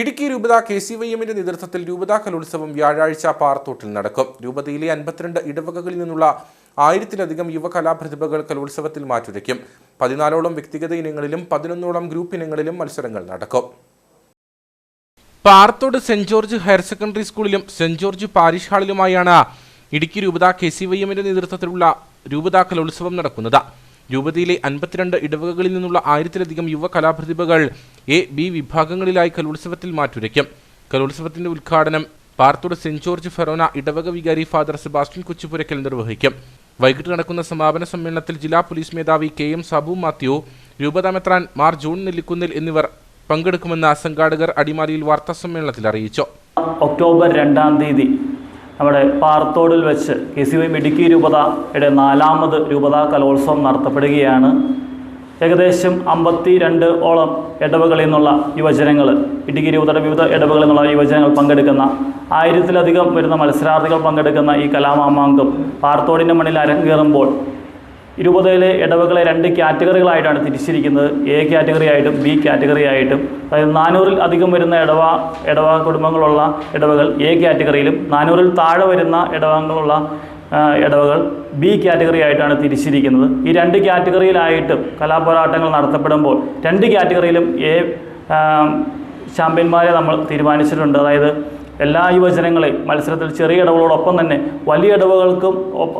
ഇടുക്കി രൂപത K C Y എമ്മിന്റെ നേതൃത്വത്തിൽ രൂപത കലോത്സവം വ്യാഴാഴ്ച പാറത്തോട്ടിൽ നടക്കും. രൂപതയിലെ അൻപത്തിരണ്ട് ഇടവകകളിൽ നിന്നുള്ള ആയിരത്തിലധികം യുവകലാപ്രതിഭകൾ കലോത്സവത്തിൽ മാറ്റുരയ്ക്കും. പതിനാലോളം വ്യക്തിഗത ഇനങ്ങളിലും പതിനൊന്നോളം ഗ്രൂപ്പ് ഇനങ്ങളിലും മത്സരങ്ങൾ നടക്കും. Parathode Saint George higher secondary സ്കൂളിലും സെന്റ് ജോർജ് പാരിഷ് ഹാളിലുമായാണ് ഇടുക്കി രൂപത കെ സി വൈ എമ്മിന്റെ നേതൃത്വത്തിലുള്ള രൂപത കലോത്സവം നടക്കുന്നത്. രൂപതയിലെ അൻപത്തിരണ്ട് ഇടവകകളിൽ നിന്നുള്ള ആയിരത്തിലധികം യുവ കലാപ്രതിഭകൾ എ ബി വിഭാഗങ്ങളിലായി കലോത്സവത്തിൽ മാറ്റുരയ്ക്കും. കലോത്സവത്തിന്റെ ഉദ്ഘാടനം പാർത്തോട് സെന്റ് ജോർജ് ഫെറോന ഇടവക വികാരി ഫാദർ സെബാസ്റ്റ്യൻ കൊച്ചുപുരക്കൽ നിർവഹിക്കും. വൈകിട്ട് നടക്കുന്ന സമാപന സമ്മേളനത്തിൽ ജില്ലാ പോലീസ് മേധാവി കെ എം സാബു മാത്യു രൂപതാമെത്രാൻ മാർ ജോൺ നെല്ലിക്കുന്നിൽ എന്നിവർ പങ്കെടുക്കുമെന്ന് സംഘാടകർ അടിമാലിയിൽ വാർത്താ സമ്മേളനത്തിൽ അറിയിച്ചു. ഒക്ടോബർ രണ്ടാം തീയതി നമ്മുടെ പാർത്തോടിൽ വെച്ച് കെ സി വൈ മിടുക്കി രൂപതയുടെ നാലാമത് രൂപത കലോത്സവം നടത്തപ്പെടുകയാണ്. ഏകദേശം അമ്പത്തി രണ്ട് ഓളം ഇടവകളിൽ നിന്നുള്ള യുവജനങ്ങൾ ഇടുക്കി രൂപതയുടെ വിവിധ ഇടവകളിൽ നിന്നുള്ള യുവജനങ്ങൾ പങ്കെടുക്കുന്ന ആയിരത്തിലധികം വരുന്ന മത്സരാർത്ഥികൾ പങ്കെടുക്കുന്ന ഈ കലാമാമാങ്കം പാർത്തോടിന്റെ മണ്ണിൽ അരങ്ങേറുമ്പോൾ ഇരുപതിലെ ഇടവകളെ രണ്ട് കാറ്റഗറികളായിട്ടാണ് തിരിച്ചിരിക്കുന്നത്. എ കാറ്റഗറി ആയിട്ടും ബി കാറ്റഗറി ആയിട്ടും അതായത് നാനൂറിൽ അധികം വരുന്ന ഇടവ ഇടവ കുടുംബങ്ങളുള്ള ഇടവകൾ എ കാറ്റഗറിയിലും നാനൂറിൽ താഴെ വരുന്ന ഇടവങ്ങളുള്ള ഇടവകൾ ബി കാറ്റഗറി ആയിട്ടാണ് തിരിച്ചിരിക്കുന്നത്. ഈ രണ്ട് കാറ്റഗറിയിലായിട്ടും കലാപോരാട്ടങ്ങൾ നടത്തപ്പെടുമ്പോൾ രണ്ട് കാറ്റഗറിയിലും എ ചാമ്പ്യന്മാരെ നമ്മൾ തീരുമാനിച്ചിട്ടുണ്ട്. അതായത് എല്ലാ യുവജനങ്ങളെയും മത്സരത്തിൽ ചെറിയ ഇടവുകളോടൊപ്പം തന്നെ വലിയ ഇടവുകൾക്കും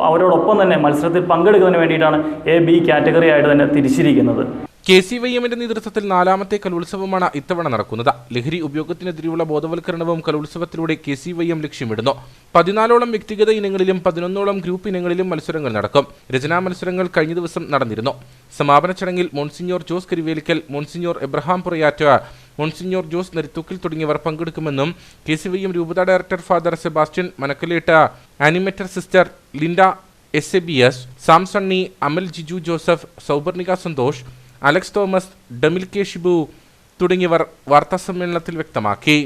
അവരോടൊപ്പം തന്നെ മത്സരത്തിൽ പങ്കെടുക്കുന്നതിന് വേണ്ടിയിട്ടാണ് എ ബി കാറ്റഗറി ആയിട്ട് തന്നെ തിരിച്ചിരിക്കുന്നത്. കെ സി വൈ എമ്മിന്റെ നേതൃത്വത്തിൽ നാലാമത്തെ കലോത്സവമാണ് ഇത്തവണ നടക്കുന്നത്. ലഹരി ഉപയോഗത്തിനെതിരെയുള്ള ബോധവൽക്കരണവും കലോത്സവത്തിലൂടെ കെ സി വൈ എം ലക്ഷ്യമിടുന്നു. പതിനാലോളം വ്യക്തിഗത ഇനങ്ങളിലും പതിനൊന്നോളം ഗ്രൂപ്പ് ഇനങ്ങളിലും മത്സരങ്ങൾ നടക്കും. രചനാ മത്സരങ്ങൾ കഴിഞ്ഞ ദിവസം നടന്നിരുന്നു. സമാപന ചടങ്ങിൽ monsignor Jose Karivelickal monsignor Abraham Purayattu monsignor Jose Neruthookkil തുടങ്ങിയവർ പങ്കെടുക്കുമെന്നും കെ സി വൈ എം രൂപത director father Sebastian Manakkalatta animator sister Linda S A B S Samsanni Amal Jiju Joseph Souparnika Santhosh Alex Thomas ഡമിൽ K Shibu തുടങ്ങിയവർ വാർത്താസമ്മേളനത്തിൽ വ്യക്തമാക്കി.